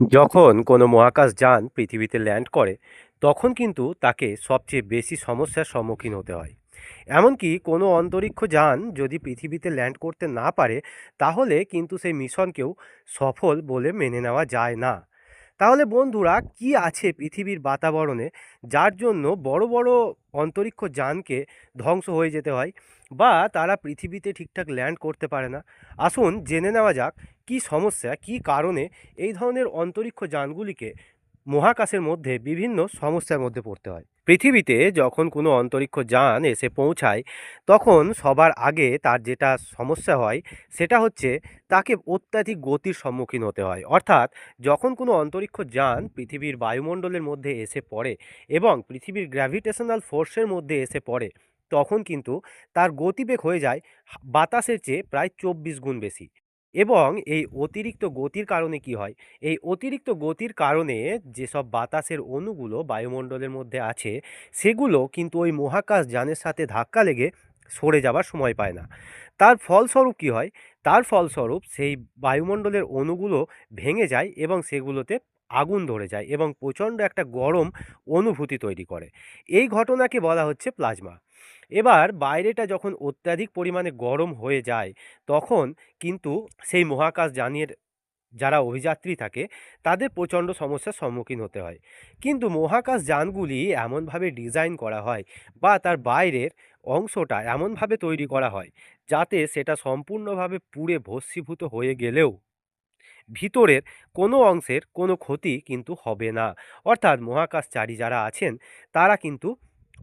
যখন কোনো মহাকাশ যান পৃথিবীতে ল্যান্ড করে, তখন কিন্তু তাকে সবচেয়ে বেশি সমস্যার সম্মুখীন হতে হয়। এমনকি কোনো অন্তরিক্ষ যান যদি পৃথিবীতে ল্যান্ড করতে না পারে, তাহলে কিন্তু সেই মিশনকেও সফল বলে মেনে নেওয়া যায় না। তাহলে বন্ধুরা, কি আছে পৃথিবীর বাতাবরণে যার জন্য বড় বড় অন্তরিক্ষ যানকে ধ্বংস হয়ে যেতে হয় বা তারা পৃথিবীতে ঠিকঠাক ল্যান্ড করতে পারে না? আসুন জেনে নেওয়া যাক, কি সমস্যা, কি কারণে এই ধরনের অন্তরিক্ষ যানগুলিকে মহাকাশের মধ্যে বিভিন্ন সমস্যার মধ্যে পড়তে হয়। পৃথিবীতে যখন কোনো অন্তরিক্ষ যান, এসে পৌঁছায়, তখন সবার আগে তার যেটা সমস্যা হয়, সেটা হচ্ছে তাকে অত্যাধিক গতির সম্মুখীন হতে হয়। অর্থাৎ যখন কোনো অন্তরিক্ষ যান, পৃথিবীর বায়ুমণ্ডলের মধ্যে এসে পড়ে এবং পৃথিবীর গ্র্যাভিটেশনাল ফোর্সের মধ্যে এসে পড়ে, তখন কিন্তু তার গতিবেগ হয়ে যায় বাতাসের চেয়ে প্রায় চব্বিশ গুণ বেশি। এবং এই অতিরিক্ত গতির কারণে কি হয়? এই অতিরিক্ত গতির কারণে যেসব বাতাসের অণুগুলো বায়ুমণ্ডলের মধ্যে আছে, সেগুলো কিন্তু ওই মহাকাশ যানের সাথে ধাক্কা লেগে সরে যাবার সময় পায় না। তার ফলস্বরূপ কি হয়? তার ফলস্বরূপ সেই বায়ুমণ্ডলের অণুগুলো ভেঙে যায় এবং সেগুলোতে আগুন ধরে যায় এবং প্রচণ্ড একটা গরম অনুভূতি তৈরি করে। এই ঘটনাকে বলা হচ্ছে প্লাজমা। এবার বাইরেটা যখন অত্যাধিক পরিমাণে গরম হয়ে যায়, তখন কিন্তু সেই মহাকাশ যানের যারা অভিযাত্রী থাকে, তাদের প্রচণ্ড সমস্যার সম্মুখীন হতে হয়। কিন্তু মহাকাশ যানগুলি এমনভাবে ডিজাইন করা হয় বা তার বাইরের অংশটা এমনভাবে তৈরি করা হয়, যাতে সেটা সম্পূর্ণভাবে পুড়ে ভস্মীভূত হয়ে গেলেও ভিতরের কোনো অংশের কোনো ক্ষতি কিন্তু হবে না। অর্থাৎ মহাকাশচারী যারা আছেন, তারা কিন্তু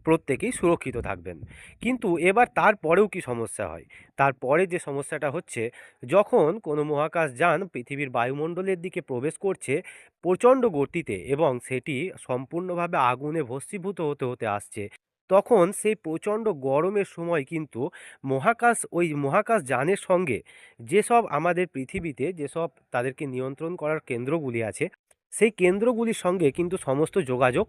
প্রত্যেকেই সুরক্ষিত থাকবেন। কিন্তু এবার তারপরেও কি সমস্যা হয়? তারপরে যে সমস্যাটা হচ্ছে, যখন কোনো মহাকাশ যান পৃথিবীর বায়ুমণ্ডলের দিকে প্রবেশ করছে প্রচণ্ড গতিতে এবং সেটি সম্পূর্ণভাবে আগুনে ভস্মীভূত হতে হতে আসছে তখন সেই প্রচণ্ড গরমের সময় কিন্তু মহাকাশ, ওই মহাকাশ যানের সঙ্গে যেসব আমাদের পৃথিবীতে যেসব তাদেরকে নিয়ন্ত্রণ করার কেন্দ্রগুলি আছে, সেই কেন্দ্রগুলির সঙ্গে কিন্তু সমস্ত যোগাযোগ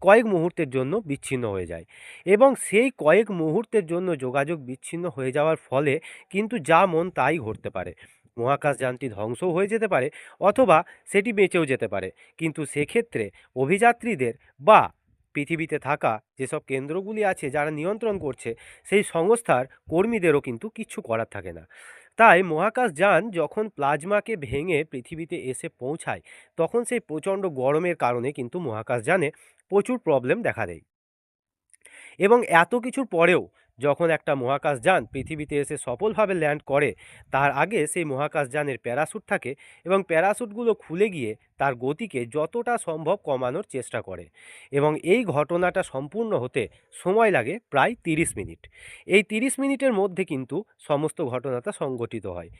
কয়েক মুহূর্তের জন্য বিচ্ছিন্ন হয়ে যায় এবং সেই কয়েক মুহূর্তের জন্য যোগাযোগ বিচ্ছিন্ন হয়ে যাওয়ার ফলে কিন্তু যা মন তাই ঘটতে পারে। মহাকাশযানটি ধ্বংসও হয়ে যেতে পারে অথবা সেটি বেঁচেও যেতে পারে। কিন্তু সেক্ষেত্রে অভিযাত্রীদের বা পৃথিবীতে থাকা যেসব কেন্দ্রগুলি আছে যারা নিয়ন্ত্রণ করছে, সেই সংস্থার কর্মীদেরও কিন্তু কিচ্ছু করার থাকে না। তাই মহাকাশ যান যখন প্লাজমাকে ভেঙে পৃথিবীতে এসে পৌঁছায়, তখন সেই প্রচণ্ড গরমের কারণে কিন্তু মহাকাশ যানে প্রচুর প্রবলেম দেখা দেয়। এবং এত কিছুর পরেও যখন একটা মহাকাশ যান, পৃথিবীতে এসে সফলভাবে ল্যান্ড করে, তার আগে সেই মহাকাশযানের প্যারাশুট থাকে এবং প্যারাসুটগুলো খুলে গিয়ে তার গতিকে যতটা সম্ভব কমানোর চেষ্টা করে এবং এই ঘটনাটা সম্পূর্ণ হতে সময় লাগে প্রায় তিরিশ মিনিট। এই তিরিশ মিনিটের মধ্যে কিন্তু সমস্ত ঘটনাটা সংঘটিত হয়।